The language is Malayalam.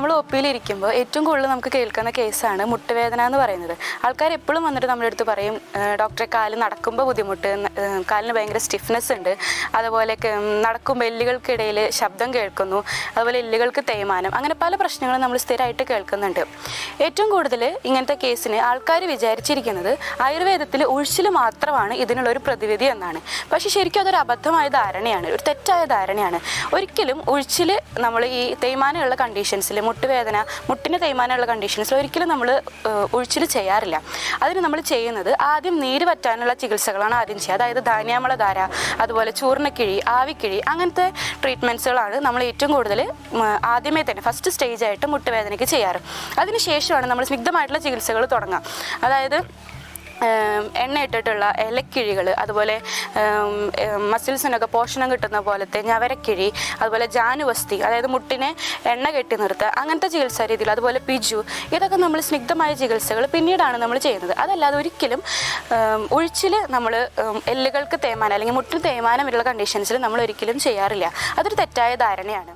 നമ്മൾ ഒ പിയിൽ ഇരിക്കുമ്പോൾ ഏറ്റവും കൂടുതൽ നമുക്ക് കേൾക്കുന്ന കേസാണ് മുട്ടുവേദന എന്ന് പറയുന്നത്. ആൾക്കാർ എപ്പോഴും വന്നിട്ട് നമ്മുടെ അടുത്ത് പറയും ഡോക്ടറെ കാൽ നടക്കുമ്പോൾ ബുദ്ധിമുട്ട് കാലിന് ഭയങ്കര സ്റ്റിഫ്നെസ് ഉണ്ട്. അതുപോലെ നടക്കുമ്പോൾ എല്ലുകൾക്കിടയിൽ ശബ്ദം കേൾക്കുന്നു. അതുപോലെ എല്ലുകൾക്ക് തേയ്മാനം. അങ്ങനെ പല പ്രശ്നങ്ങളും നമ്മൾ സ്ഥിരമായിട്ട് കേൾക്കുന്നുണ്ട്. ഏറ്റവും കൂടുതൽ ഇങ്ങനത്തെ കേസിന് ആൾക്കാർ വിചാരിച്ചിരിക്കുന്നത് ആയുർവേദത്തിൽ ഉഴിച്ചിൽ മാത്രമാണ് ഇതിനുള്ളൊരു പ്രതിവിധി എന്നാണ്. പക്ഷേ ശരിക്കും അതൊരു അബദ്ധമായ ധാരണയാണ്. ഒരു തെറ്റായ ധാരണയാണ്. ഒരിക്കലും ഉഴിച്ചിൽ നമ്മൾ ഈ തേയ്മാനമുള്ള കണ്ടീഷൻസിൽ മുട്ടുവേദന മുട്ടിന് തേയ്മാനമുള്ള കണ്ടീഷൻസിൽ ഒരിക്കലും നമ്മൾ ഒഴിച്ചിൽ ചെയ്യാറില്ല. അതിന് നമ്മൾ ചെയ്യുന്നത് ആദ്യം നീര് പറ്റാനുള്ള ചികിത്സകളാണ് ആദ്യം ചെയ്യുക. അതായത് ധാന്യാമളധാര അതുപോലെ ചൂർണക്കിഴി ആവിക്കിഴി അങ്ങനത്തെ ട്രീറ്റ്മെന്റ്സുകളാണ് നമ്മൾ ഏറ്റവും കൂടുതൽ ആദ്യമേ തന്നെ ഫസ്റ്റ് സ്റ്റേജ് ആയിട്ട് മുട്ടുവേദനയ്ക്ക് ചെയ്യാറ്. അതിനുശേഷമാണ് നമ്മൾ സ്നിഗ്ധമായിട്ടുള്ള ചികിത്സകൾ തുടങ്ങാം അതായത് ഏം, എണ്ണ ഇട്ടിട്ടുള്ള ഇലക്കിഴികൾ അതുപോലെ മസിൽസിനൊക്കെ പോഷണം കിട്ടുന്ന പോലത്തെ ഞവരക്കിഴി അതുപോലെ ജാനുവസ്തി അതായത് മുട്ടിനെ എണ്ണ കെട്ടി നിർത്തുക അങ്ങനത്തെ ചികിത്സാ രീതികൾ അതുപോലെ പിജു ഇതൊക്കെ നമ്മൾ സ്നിഗ്ധമായ ചികിത്സകൾ പിന്നീടാണ് നമ്മൾ ചെയ്യുന്നത്. അതല്ലാതെ ഒരിക്കലും ഒഴിച്ചിൽ നമ്മൾ എല്ലുകൾക്ക് തേമാനം അല്ലെങ്കിൽ മുട്ടിന് തേയ്മാനമുള്ള കണ്ടീഷൻസിൽ നമ്മൾ ഒരിക്കലും ചെയ്യാറില്ല. അതൊരു തെറ്റായ ധാരണയാണ്.